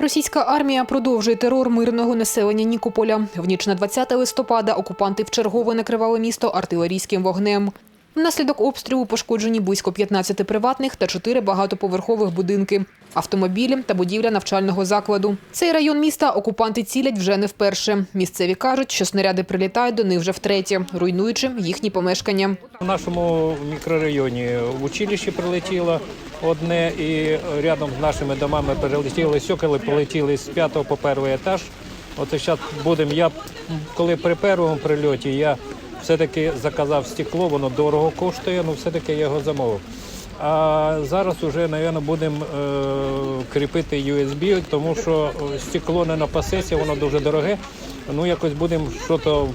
Російська армія продовжує терор мирного населення Нікополя. В ніч на 20 листопада окупанти вчергово накривали місто артилерійським вогнем. Внаслідок обстрілу пошкоджені близько 15 приватних та 4 багатоповерхових будинки, автомобілі та будівля навчального закладу. Цей район міста окупанти цілять вже не вперше. Місцеві кажуть, що снаряди прилітають до них вже втретє, руйнуючи їхні помешкання. В нашому мікрорайоні в училище прилетіло одне, і рядом з нашими домами прилетіли сьоколи, полетіли з п'ятого по перший етаж. От зараз будемо. Я коли при першому прильоті я все-таки заказав стекло, воно дорого коштує, але все-таки я його замовив. А зараз вже, мабуть, будемо е, кріпити USB, тому що е, стекло не напасеться, воно дуже дороге. Ну якось будемо щось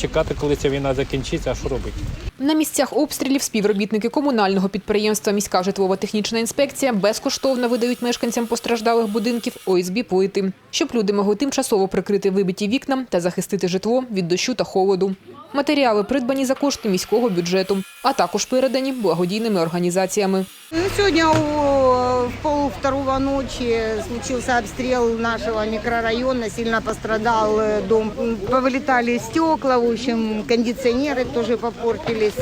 чекати, коли ця війна закінчиться, а що робити. На місцях обстрілів співробітники комунального підприємства Міська житлово-технічна інспекція безкоштовно видають мешканцям постраждалих будинків ОСБ плити, щоб люди могли тимчасово прикрити вибиті вікна та захистити житло від дощу та холоду. Матеріали придбані за кошти міського бюджету, а також передані благодійними організаціями. Ну, Сегодня у- в пол второго ночи случился обстрел нашего микрорайона, сильно пострадал э, дом, М, повылетали стекла, в общем, кондиционеры тоже попортились.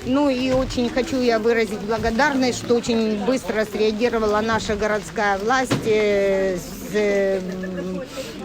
А, Ну и очень хочу я выразить благодарность, что очень быстро среагировала наша городская власть э, с, э, м,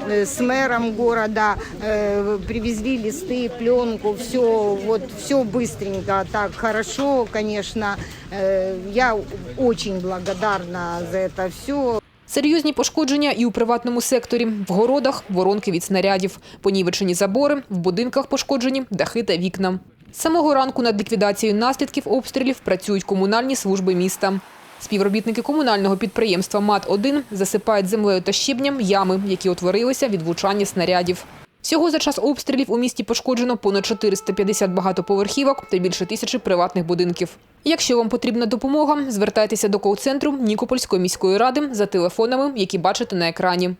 э, с мэром города, э, привезли листы, пленку, все, вот, все быстренько, так хорошо, конечно. Э, Я очень благодарна за это все. Серйозні пошкодження і у приватному секторі. В городах – воронки від снарядів, понівечені забори, в будинках пошкоджені дахи та вікна. З самого ранку над ліквідацією наслідків обстрілів працюють комунальні служби міста. Співробітники комунального підприємства МАТ-1 засипають землею та щебням ями, які утворилися від влучання снарядів. Всього за час обстрілів у місті пошкоджено понад 450 багатоповерхівок та більше тисячі приватних будинків. Якщо вам потрібна допомога, звертайтеся до кол-центру Нікопольської міської ради за телефонами, які бачите на екрані.